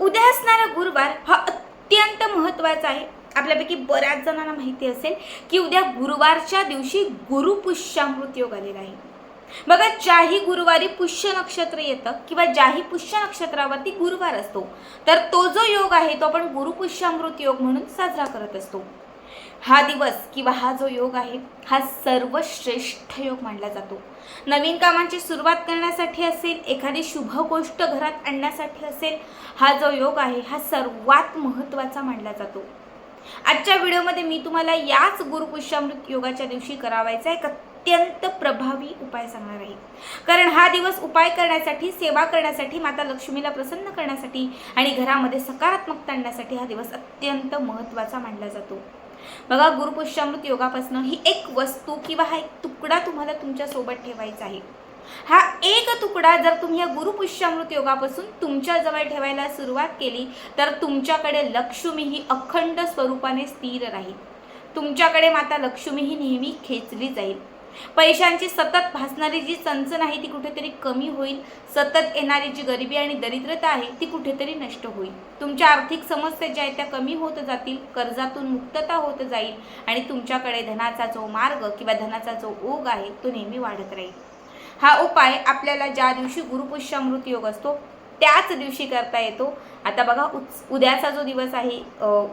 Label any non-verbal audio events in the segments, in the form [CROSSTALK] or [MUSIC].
उद्या असणारा गुरुवार हा अत्यंत महत्त्वाचा आहे. आपल्यापैकी बऱ्याच जणांना माहिती असेल की उद्या गुरुवारच्या दिवशी गुरुपुष्यामृत योग आलेला आहे. बघा ज्याही गुरुवारी पुष्य नक्षत्र येतं किंवा ज्याही पुष्य नक्षत्रावरती गुरुवार असतो तर तो जो योग आहे तो आपण गुरुपुष्यामृत योग म्हणून साजरा करत असतो. हा दिवस किंवा हा जो योग आहे हा सर्वश्रेष्ठ योग मानला जातो. नवीन कामांची सुरुवात करण्यासाठी असेल एखादी शुभ गोष्ट घरात आणण्यासाठी असेल हा जो योग आहे हा सर्वात महत्त्वाचा मानला जातो. आजच्या व्हिडिओमध्ये मी तुम्हाला याच गुरुपुष्यामृत योगाच्या दिवशी करावायचा एक अत्यंत प्रभावी उपाय सांगणार आहे. कारण हा दिवस उपाय करण्यासाठी सेवा करण्यासाठी माता लक्ष्मीला प्रसन्न करण्यासाठी आणि घरामध्ये सकारात्मकता आणण्यासाठी हा दिवस अत्यंत महत्त्वाचा मानला जातो. बघा गुरुपुष्यामृत योगापासून ही एक वस्तू किंवा हा एक तुकडा तुम्हाला तुमच्यासोबत ठेवायचा आहे. हा एक तुकडा जर तुम्ही या गुरुपुष्यामृत योगापासून तुमच्याजवळ ठेवायला सुरुवात केली तर तुमच्याकडे लक्ष्मी ही अखंड स्वरूपाने स्थिर राहील. तुमच्याकडे माता लक्ष्मी ही नेहमी खेचली जाईल. पैशांची सतत भासणारी जी चंचण आहे ती कुठेतरी कमी होईल. सतत येणारी जी गरिबी आणि दरिद्रता आहे ती कुठेतरी नष्ट होईल. तुमच्या आर्थिक समस्या ज्या आहेत त्या कमी होत जातील कर्जातून मुक्तता होत जाईल आणि तुमच्याकडे धनाचा जो मार्ग किंवा धनाचा जो ओघ आहे तो नेहमी वाढत राहील. हा उपाय आपल्याला ज्या दिवशी गुरुपुष्यामृत योग असतो त्याच दिवशी करता येतो. आता बघा उच उद्याचा जो दिवस आहे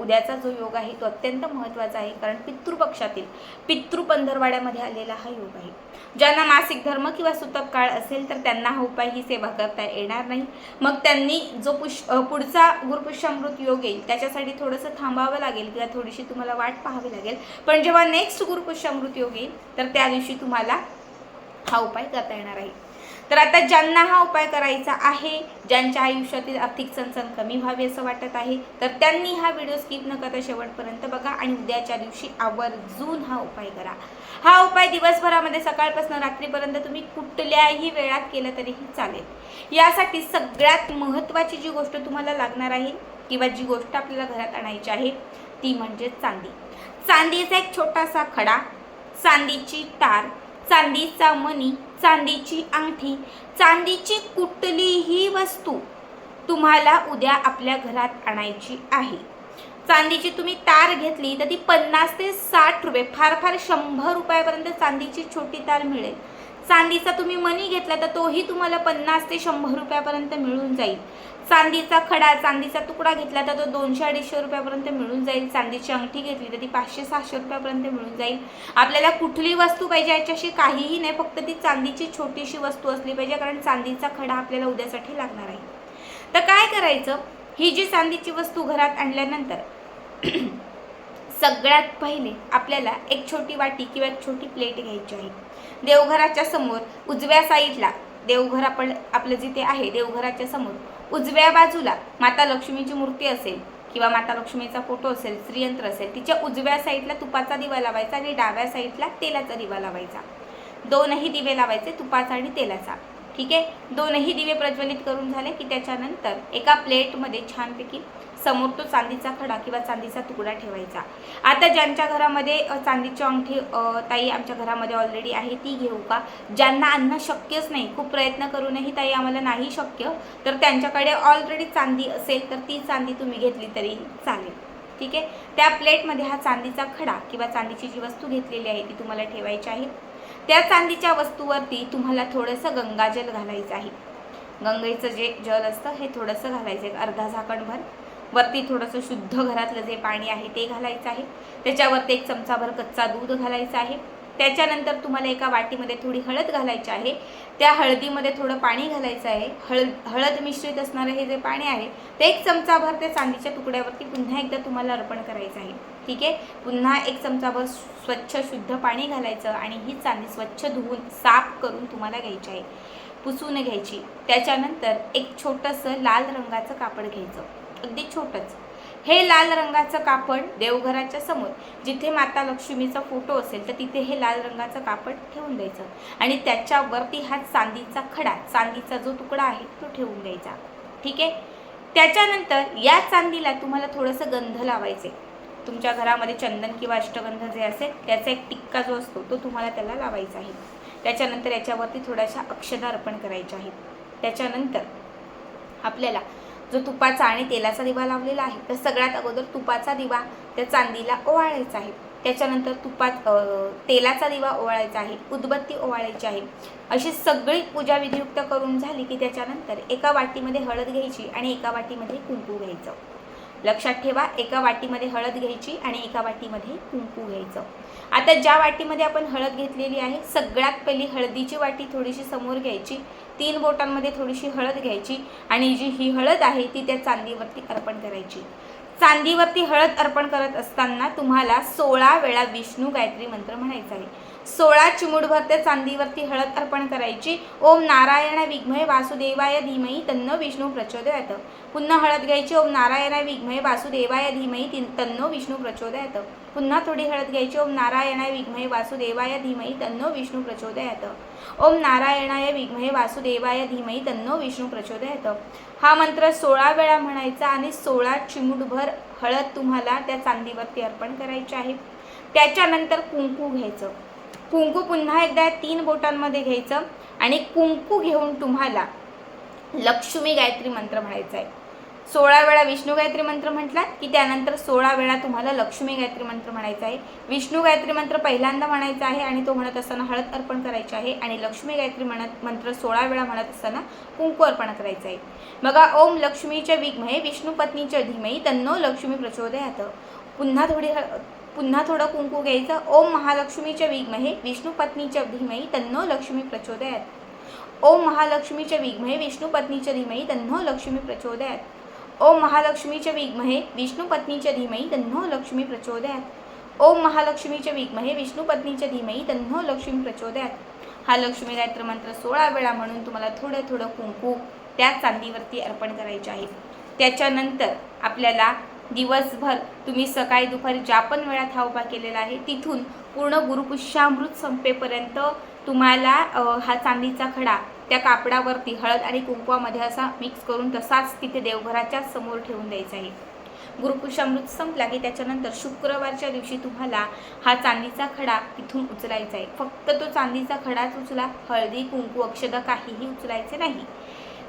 उद्याचा जो योग आहे तो अत्यंत महत्त्वाचा आहे. कारण पितृपक्षातील पितृ पंधरवाड्यामध्ये आलेला हा योग आहे. ज्यांना मासिक धर्म किंवा सुतक काळ असेल तर त्यांना हा उपाय ही सेवा करता येणार नाही. मग त्यांनी जो पुष पुढचा गुरुपुष्यामृत योग येईल त्याच्यासाठी थोडंसं थांबावं लागेल किंवा थोडीशी तुम्हाला वाट पाहावी लागेल. पण जेव्हा नेक्स्ट गुरुपुष्यामृत योग येईल तर त्या दिवशी तुम्हाला हा उपाय करता येणार आहे. तर आता ज्यांना हा उपाय करायचा आहे ज्यांच्या आयुष्यातील आर्थिक चणचण कमी व्हावी असं वाटत आहे तर त्यांनी हा व्हिडिओ स्किप न करता शेवटपर्यंत बघा आणि उद्याच्या दिवशी आवर्जून हा उपाय करा. हा उपाय दिवसभरामध्ये सकाळपासून रात्रीपर्यंत तुम्ही कुठल्याही वेळात केलं तरीही चालेल. यासाठी सगळ्यात महत्त्वाची जी गोष्ट तुम्हाला लागणार आहे किंवा जी गोष्ट आपल्याला घरात आणायची आहे ती म्हणजे चांदी. चांदीचा एक छोटासा खडा चांदीची तार चांदीचा मणी चांदीची अंगठी चांदीची कुठलीही वस्तू तुम्हाला उद्या आपल्या घरात आणायची आहे. चांदीची तुम्ही तार घेतली तर ती पन्नास ते साठ रुपये फार फार शंभर रुपयापर्यंत चांदीची छोटी तार मिळेल. चांदीचा तुम्ही मनी घेतला तर तोही तुम्हाला पन्नास ते शंभर रुपयापर्यंत मिळून जाईल. चांदीचा खडा चांदीचा तुकडा घेतला तर तो दोनशे अडीचशे रुपयापर्यंत मिळून जाईल. चांदीची अंगठी घेतली तर ती पाचशे सहाशे रुपयापर्यंत मिळून जाईल. आपल्याला कुठली वस्तू पाहिजे याच्याशी काहीही नाही फक्त ती चांदीची छोटीशी वस्तू असली पाहिजे कारण चांदीचा खडा आपल्याला उद्यासाठी लागणार आहे. तर काय करायचं? ही जी चांदीची वस्तू घरात आणल्यानंतर [CLEARS THROAT] सगळ्यात पहिले आपल्याला एक छोटी वाटी किंवा एक छोटी प्लेट घ्यायची आहे. देवघराच्या समोर उजव्या साईडला देवघर आपण आपलं जिथे आहे देवघराच्या समोर उजव्या बाजूला माता लक्ष्मीची मूर्ती असेल किंवा माता लक्ष्मीचा फोटो असेल श्रीयंत्र असेल तिच्या उजव्या साईडला तुपाचा दिवा लावायचा आणि डाव्या साईडला तेलाचा दिवा लावायचा. दोनही दिवे लावायचे तुपाचा आणि तेलाचा. ठीक आहे? दोनही दिवे प्रज्वलित करून झाले की त्याच्यानंतर एका प्लेटमध्ये छानपैकी समोर तो चांदीचा खडा किंवा चांदीचा तुकडा ठेवायचा. आता ज्यांच्या घरामध्ये चांदीची अंगठी ताई आमच्या घरामध्ये ऑलरेडी आहे ती घेऊ का? ज्यांना आणणं शक्यच नाही खूप प्रयत्न करूनही ताई आम्हाला नाही शक्य. तर त्यांच्याकडे ऑलरेडी चांदी असेल तर ती चांदी तुम्ही घेतली तरी चालेल. ठीक आहे? त्या प्लेटमध्ये हा चांदीचा खडा किंवा चांदीची जी वस्तू घेतलेली आहे ती तुम्हाला ठेवायची आहे. त्या चांदीच्या वस्तूवरती तुम्हाला थोडंसं गंगाजल घालायचं आहे. गंगेचं जे जल असतं हे थोडंसं घालायचं आहे. अर्धा झाकणभर वरती थोडंसं शुद्ध घरातलं जे पाणी आहे ते घालायचं आहे. त्याच्यावरती एक चमचाभर कच्चा दूध घालायचं आहे. त्याच्यानंतर तुम्हाला एका वाटीमध्ये थोडी हळद घालायची आहे. त्या हळदीमध्ये थोडं पाणी घालायचं आहे. हळद हळद मिश्रित असणारं हे जे पाणी आहे ते एक चमचाभर त्या चांदीच्या तुकड्यावरती पुन्हा एकदा तुम्हाला अर्पण करायचं आहे. ठीक आहे? पुन्हा एक चमचाभर स्वच्छ शुद्ध पाणी घालायचं आणि ही चांदी स्वच्छ धुवून साफ करून तुम्हाला घ्यायची आहे. पुसून घ्यायची. त्याच्यानंतर एक छोटंसं लाल रंगाचं कापड घ्यायचं. अगदी छोटंच. हे लाल रंगाचं कापड देवघराच्या समोर जिथे माता लक्ष्मीचा फोटो असेल तर तिथे हे लाल रंगाचं कापड ठेवून द्यायचं. आणि त्याच्यावरती हा चांदीचा खडा चांदीचा जो तुकडा आहे तो ठेवून द्यायचा. ठीक आहे? त्याच्यानंतर या चांदीला तुम्हाला थोडंसं गंध लावायचे. तुमच्या घरामध्ये चंदन किंवा अष्टगंध जे असेल त्याचा एक टिक्का जो असतो तो तुम्हाला त्याला लावायचा आहे. त्याच्यानंतर याच्यावरती थोड्याशा अक्षदा अर्पण करायच्या आहेत. त्याच्यानंतर आपल्याला जो तुपाचा आणि तेलाचा दिवा लावलेला आहे तर सगळ्यात अगोदर तुपाचा दिवा त्या चांदीला ओवाळायचा आहे. त्याच्यानंतर तुपात तेलाचा दिवा ओवाळायचा आहे उदबत्ती ओवाळायची आहे. अशी सगळी पूजा विधियुक्त करून झाली की त्याच्यानंतर एका वाटीमध्ये हळद घ्यायची आणि एका वाटीमध्ये कुंकू घ्यायचं. लक्षात ठेवा एका वाटीमध्ये हळद घ्यायची आणि एका वाटीमध्ये कुंकू घ्यायचं. आता ज्या वाटीमध्ये आपण हळद घेतलेली आहे सगळ्यात पहिली हळदीची वाटी थोडीशी समोर घ्यायची तीन बोटांमध्ये थोडीशी हळद घ्यायची आणि जी ही हळद आहे ती त्या चांदीवरती अर्पण करायची. चांदीवरती हळद अर्पण करत असताना तुम्हाला सोळा वेळा विष्णू गायत्री मंत्र म्हणायचा आहे. सोळा चिमुडभर त्या चांदीवरती हळद अर्पण करायची. ओम नारायण विघ्मय वासुदेवाय धीमही तन्नो विष्णू प्रचोदयात. पुन्हा हळद घ्यायची. ओम नारायण विघ्मय वासुदेवाय धीमही तन्नो विष्णू प्रचोदयात. पुन्हा थोडी हळद घ्यायची. ओम नारायणाय विघ्मय वासुदेवाय धीमही तन्नो विष्णू प्रचोदयात. ओम नारायणाय विघ्मय वासुदेवाय धीमही तन्नो विष्णू प्रचोदयात. हा मंत्र सोळा वेळा म्हणायचा आणि सोळा चिमुटभर हळद तुम्हाला त्या चांदीवरती अर्पण करायची आहे. त्याच्यानंतर कुंकू घ्यायचं. कुंकू पुन्हा एकदा तीन बोटांमध्ये घ्यायचं आणि कुंकू घेऊन तुम्हाला लक्ष्मी गायत्री मंत्र म्हणायचा आहे. सोळा वेळा विष्णू गायत्री मंत्र म्हटलात की त्यानंतर सोळा वेळा तुम्हाला लक्ष्मी गायत्री मंत्र म्हणायचा आहे. विष्णू गायत्री मंत्र पहिल्यांदा म्हणायचा आहे आणि तो म्हणत असताना हळद अर्पण करायची आहे आणि लक्ष्मी गायत्री म्हणत मंत्र सोळा वेळा म्हणत असताना कुंकू अर्पण करायचं आहे. बघा ओम लक्ष्मीच्या विघ्मये विष्णू पत्नीच्या धीमही तन्नो लक्ष्मी प्रचोदयात. पुन्हा थोडी हळ- पुन्हा थोडं कुंकू घ्यायचं. ओम महालक्ष्मीच्या विघ्महे विष्णू पत्नीच्या धीमही तन्नो लक्ष्मी प्रचोदयात. ओम महालक्ष्मीच्या विघ्महे विष्णू पत्नीच्या धीमही तन्नो लक्ष्मी प्रचोदयात. ओम महालक्ष्मीच्या विघ्महे विष्णू पत्नीच्या धीमही तन्नो लक्ष्मी प्रचोदयात. ओम महालक्ष्मीच्या विघ्महे विष्णू पत्नीच्या धीमही तन्नो लक्ष्मी प्रचोदयात. हा लक्ष्मी गायत्र मंत्र सोळा वेळा म्हणून तुम्हाला थोडं थोडं कुंकू त्या चांदीवरती अर्पण करायचे आहे. त्याच्यानंतर आपल्याला दिवसभर तुम्ही सकाळी दुपारी ज्या पण वेळात हा उभा केलेला आहे तिथून पूर्ण गुरुपुष्यामृत संपेपर्यंत तुम्हाला हा चांदीचा खडा त्या कापडावरती हळद आणि कुंकवामध्ये असा मिक्स करून तसाच तिथे देवघराच्या समोर ठेवून द्यायचा आहे. गुरुपुष्यामृत संपला की त्याच्यानंतर शुक्रवारच्या दिवशी तुम्हाला हा चांदीचा खडा तिथून उचलायचा आहे. फक्त तो चांदीचा खडाच उचला हळदी कुंकू अक्षदा काहीही उचलायचे नाही.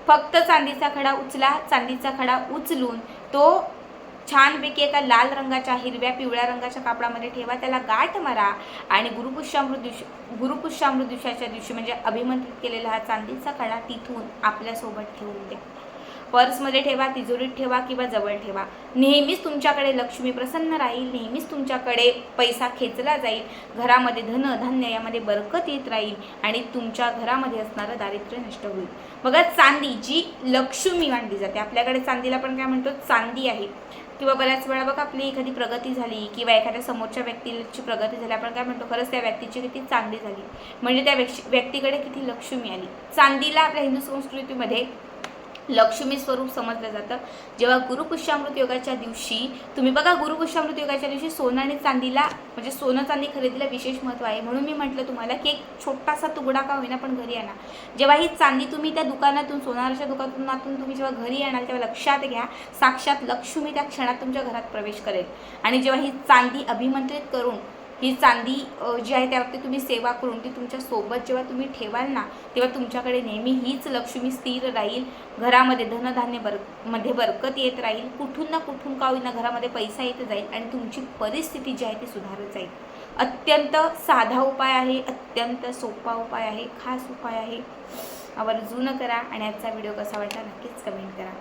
फक्त चांदीचा खडा उचला चांदीचा खडा उचलून तो छानपैकी एका लाल रंगाच्या हिरव्या पिवळ्या रंगाच्या कापडामध्ये ठेवा. त्याला गाठ मारा आणि गुरुपुष्यामृत दिवशी गुरुपुष्यामृत दिवसाच्या दिवशी म्हणजे अभिमंत्रित केलेला हा चांदीचा खडा तिथून आपल्यासोबत ठेवून द्या. पर्समध्ये ठेवा तिजोरीत ठेवा किंवा जवळ ठेवा. नेहमीच तुमच्याकडे लक्ष्मी प्रसन्न राहील नेहमीच तुमच्याकडे पैसा खेचला जाईल घरामध्ये धन धान्य यामध्ये बरकत येत राहील आणि तुमच्या घरामध्ये असणारं दारिद्र्य नष्ट होईल. बघा चांदी जी लक्ष्मी मानली जाते. आपल्याकडे चांदीला पण काय म्हणतो? चांदी आहे. किंवा बऱ्याच वेळा बघा आपली एखादी प्रगती झाली किंवा एखाद्या समोरच्या व्यक्तीची प्रगती झाली आपण काय म्हणतो खरंच त्या व्यक्तीची किती चांदी झाली. म्हणजे त्या व्यक्ती व्यक्तीकडे किती लक्ष्मी आली चांदीला आपल्या हिंदू संस्कृतीमध्ये लक्ष्मी स्वरूप समजलं जातं. जेव्हा गुरुपुष्यामृत योगाच्या दिवशी तुम्ही बघा गुरुपुष्यामृत योगाच्या दिवशी सोनं आणि चांदीला म्हणजे सोनं चांदी खरेदीला विशेष महत्त्व आहे. म्हणून मी म्हटलं तुम्हाला की एक छोटासा तुकडा का होईना पण घरी आणा. जेव्हा ही चांदी तुम्ही त्या दुकानातून सोनाराच्या दुकानातून तुम्ही जेव्हा घरी आणाल तेव्हा लक्षात घ्या साक्षात लक्ष्मी त्या क्षणात तुमच्या घरात प्रवेश करेल. आणि जेव्हा ही चांदी अभिमंत्रित करून ही चांदी जी आहे त्यावरती तुम्ही सेवा करून ती तुमच्यासोबत जेव्हा तुम्ही ठेवाल ना तेव्हा तुमच्याकडे नेहमी हीच लक्ष्मी स्थिर राहील. घरामध्ये धनधान्य बरमध्ये बरकत येत राहील. कुठून ना कुठून का होईना घरामध्ये पैसा येत जाईल आणि तुमची परिस्थिती जी आहे ती सुधारत जाईल. अत्यंत साधा उपाय आहे अत्यंत सोपा उपाय आहे खास उपाय आहे. आवर्जून करा आणि आजचा व्हिडिओ कसा वाटला नक्कीच कमेंट करा.